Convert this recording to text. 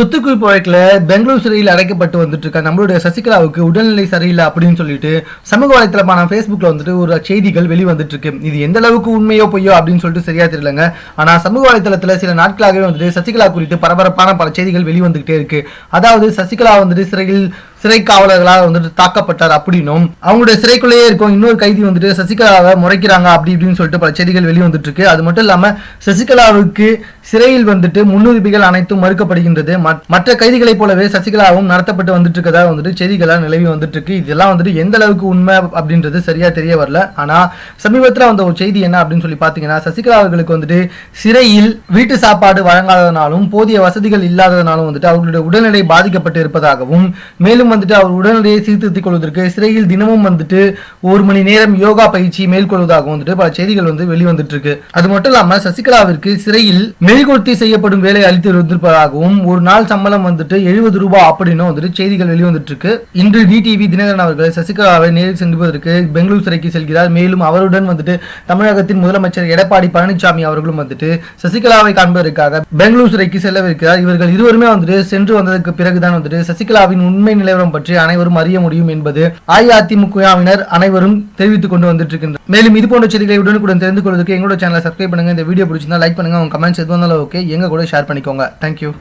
சொத்து குவிப்பு வழக்கில் பெங்களூர் சிறையில் அடைக்கப்பட்டு வந்துட்டு இருக்க நம்மளுடைய சசிகலாவுக்கு உடல்நிலை சரியில்லை அப்படின்னு சொல்லிட்டு சமூக வலைத்தளமான ஃபேஸ்புக்கில் வந்துட்டு ஒரு செய்திகள் வெளிவந்துட்டு இருக்கு. இது எந்த அளவுக்கு உண்மையோ பொய்யோ அப்படின்னு சொல்லிட்டு சரியா தெரியலங்க. ஆனால் சமூக வலைத்தளத்தில் சில நாட்களாகவே வந்துட்டு சசிகலா குறித்து பரபரப்பான பல செய்திகள் வெளிவந்துகிட்டே இருக்கு. அதாவது சசிகலா வந்துட்டு சிறையில் சிறை காவலர்களால் வந்துட்டு தாக்கப்பட்டார் அப்படின்னும். அவங்களுடைய சிறைக்குள்ளேயே இருக்கும். இன்னொரு கைதி வந்துட்டு சசிகலாவை முறைக்கிறாங்க அப்படி இப்படின்னு சொல்லிட்டு பல செய்திகள் வெளிவந்துட்டு இருக்கு அது மட்டும் இல்லாம சசிகலாவுக்கு சிறையில் வந்துட்டு முன்னுரிமைகள் அனைத்தும் மறுக்கப்படுகின்றது. மற்ற கைதிகளைப் போலவே சசிகலாவும் நடத்தப்பட்டு வந்துட்டு இருக்கதா வந்துட்டு செய்திகளாக நிலவி வந்துட்டு இருக்கு இதெல்லாம் வந்துட்டு எந்த அளவுக்கு உண்மை அப்படின்றது சரியா தெரிய வரல. ஆனா சமீபத்தில் வந்த ஒரு செய்தி என்ன அப்படின்னு சொல்லி பாத்தீங்கன்னா சசிகலா அவர்களுக்கு வந்துட்டு சிறையில் வீட்டு சாப்பாடு வழங்காததனாலும் போதிய வசதிகள் இல்லாததனாலும் வந்துட்டு அவர்களுடைய உடல்நிலை பாதிக்கப்பட்டு இருப்பதாகவும் மேலும் வந்துட்டு அவர் உடல்நிலையை சீர்திருத்திக் கொள்வதற்கு சிறையில் தினமும் வந்துட்டு ஒரு மணி நேரம் யோகா பயிற்சி மேற்கொள்வதாக வந்துட்டு பல செய்திகள் வந்து வெளிவந்துட்டு இருக்கு அது மட்டும் இல்லாம சசிகலாவிற்கு சிறையில் மெழுகுவர்த்தி செய்யப்படும் வேலை அளித்து வந்திருப்பதாகவும் ஒரு நாள் சம்பளம் வந்துட்டு எழுபது ரூபாய் அப்படின்னு வந்துட்டு செய்திகள் வெளிவந்துட்டு இருக்கு இன்று டிடிவி தினகரன் அவர்கள் சசிகலாவை நேரில் செல்வதற்கு பெங்களூர் சிறைக்கு செல்கிறார். மேலும் அவருடன் வந்துட்டு தமிழகத்தின் முதலமைச்சர் எடப்பாடி பழனிசாமி அவர்களும் வந்துட்டு சசிகலாவை காண்பதற்காக பெங்களூர் சிறைக்கு செல்லவிருக்கிறார். இவர்கள் இருவருமே வந்துட்டு சென்று வந்ததற்கு பிறகுதான் வந்துட்டு சசிகலாவின் உண்மை நிலவரம் பற்றி அனைவரும் அறிய முடியும் என்பது அஇஅதிமுகவினர் அனைவரும் தெரிவித்துக் கொண்டு வந்துட்டு இருக்கின்றனர் மேலும் இது போன்ற செய்திகளை உடனுக்குடன் தெரிந்து கொள்வதற்கு எங்களோட சேனலை சப்ஸ்கிரைப் பண்ணுங்க. இந்த வீடியோ பிடிச்சிருந்தா லைக் பண்ணுங்க. உங்க கமெண்ட்ஸ் எதுவும் ஓகே எங்க கூட ஷேர் பண்ணிக்கோங்க. தேங்க்யூ